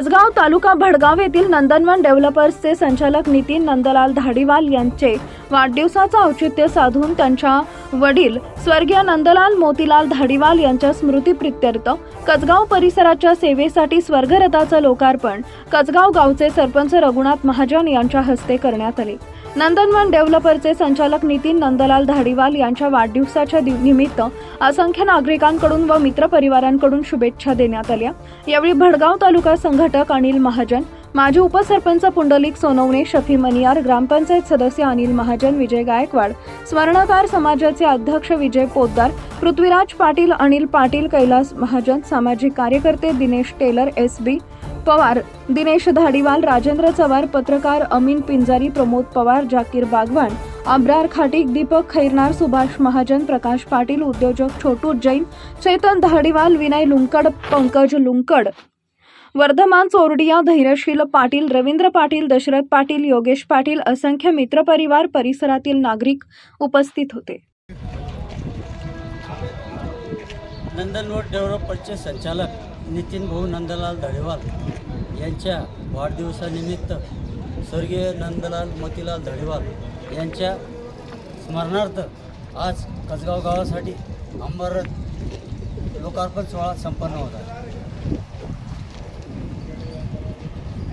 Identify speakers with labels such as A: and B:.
A: कसगाव तालुका भडगाव येथील नंदनवन डेव्हलपर्सचे संचालक नितीन नंदलाल धाडीवाल यांचे वाढदिवसाचं औचित्य साधून त्यांच्या वडील स्वर्गीय नंदलाल मोतीलाल धाडीवाल यांच्या स्मृतीप्रित्यर्थ कसगाव परिसराच्या सेवेसाठी स्वर्गरथाचं लोकार्पण कसगाव गावचे सरपंच रघुनाथ महाजन यांच्या हस्ते करण्यात आले. नंदनवन डेव्हलपरचे संचालक नितीन नंदलाल धाडीवाल यांच्या वाढदिवसाच्या निमित्त असंख्य नागरिकांकडून व मित्रपरिवारांकडून शुभेच्छा देण्यात आल्या. यावेळी भडगाव तालुका संघटक अनिल महाजन माजी उपसरपंच पुंडलिक सोनवणे शफी मनियार ग्रामपंचायत सदस्य अनिल महाजन विजय गायकवाड स्वर्णकार समाजाचे अध्यक्ष विजय पोद्दार पृथ्वीराज पाटील अनिल पाटील कैलास महाजन सामाजिक कार्यकर्ते दिनेश टेलर एस बी पवार दिनेश धाडीवाल राजेंद्र चव्हाण पत्रकार अमीन पिंजारी प्रमोद पवार जाकीर बागवान अब्रार खाटीक दीपक खैरनार सुभाष महाजन प्रकाश पाटील उद्योजक छोटू जैन चेतन धाडीवाल विनय लुंकड पंकज लुंकड. वर्धमान चोरडिया धैर्यशील पाटील रवींद्र पाटील दशरथ पाटील योगेश पाटील असंख्य मित्रपरिवार परिसरातील नागरिक उपस्थित होते.
B: नंदनवट डेव्हलपर्सचे संचालक नितीन भाऊ नंदलाल धडेवाल यांच्या वाढदिवसानिमित्त स्वर्गीय नंदलाल मोतीलाल धडेवाल यांच्या स्मरणार्थ आज कसगाव गावासाठी अंबर लोकार्पण सोहळा संपन्न होत